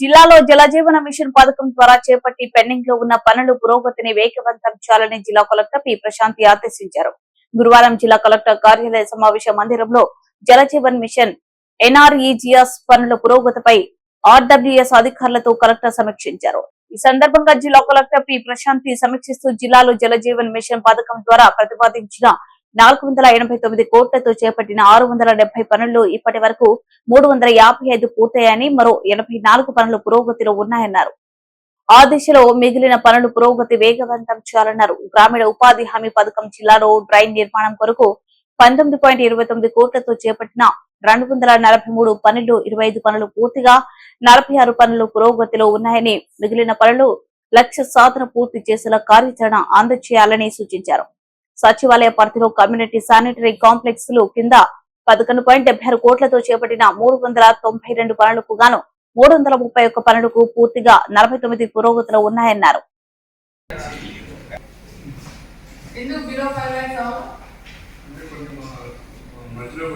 జిల్లాలో జలజీవన మిషన్ పథకం ద్వారా చేపట్టి పెండింగ్లో ఉన్న పనులు పురోగతిని వేగవంతం చేయాలని జిల్లా కలెక్టర్ పి. ప్రశాంతి ఆదేశించారు. గురువారం జిల్లా కలెక్టర్ కార్యాలయ సమావేశ మందిరంలో జలజీవన్ మిషన్ ఎన్ఆర్ఈజిఎస్ పనుల పురోగతిపై ఆర్డబ్ల్యూఎస్ అధికారులతో కలెక్టర్ సమీక్షించారు. ఈ సందర్భంగా జిల్లా కలెక్టర్ పి. ప్రశాంతి సమీక్షిస్తూ జిల్లాలో జలజీవన్ మిషన్ పథకం ద్వారా ప్రతిపాదించిన నాలుగు వందల ఎనభై తొమ్మిది కోట్లతో చేపట్టిన ఆరు వందల డెబ్బై పనులు ఇప్పటి వరకు మూడు వందల యాభై ఐదు పూర్తయ్యాయని మరో ఎనభై నాలుగు పనులు పురోగతిలో ఉన్నాయన్నారు. ఆ దిశలో మిగిలిన పనులు పురోగతి వేగవంతం చేయాలన్నారు. గ్రామీణ ఉపాధి హామీ పథకం జిల్లాలో డ్రైన్ నిర్మాణం కొరకు పంతొమ్మిది పాయింట్ ఇరవై తొమ్మిది కోట్లతో చేపట్టిన రెండు వందల నలభై మూడు పనులు ఇరవై ఐదు పనులు పూర్తిగా నలభై ఆరు పనులు పురోగతిలో ఉన్నాయని మిగిలిన పనులు లక్ష్య సాధన పూర్తి చేసేలా కార్యాచరణ అందజేయాలని సూచించారు. సచివాలయ పరిధిలో కమ్యూనిటీ శానిటరీ కాంప్లెక్స్లు కింద పదకొండు పాయింట్ డెబ్బై ఆరు కోట్లతో చేపట్టిన మూడు వందల తొంభై రెండు పనులకు గాను మూడు వందల ముప్పై ఒక్క పనులకు పూర్తిగా నలభై తొమ్మిది పురోగతిలో ఉన్నాయన్నారు. మధ్యలో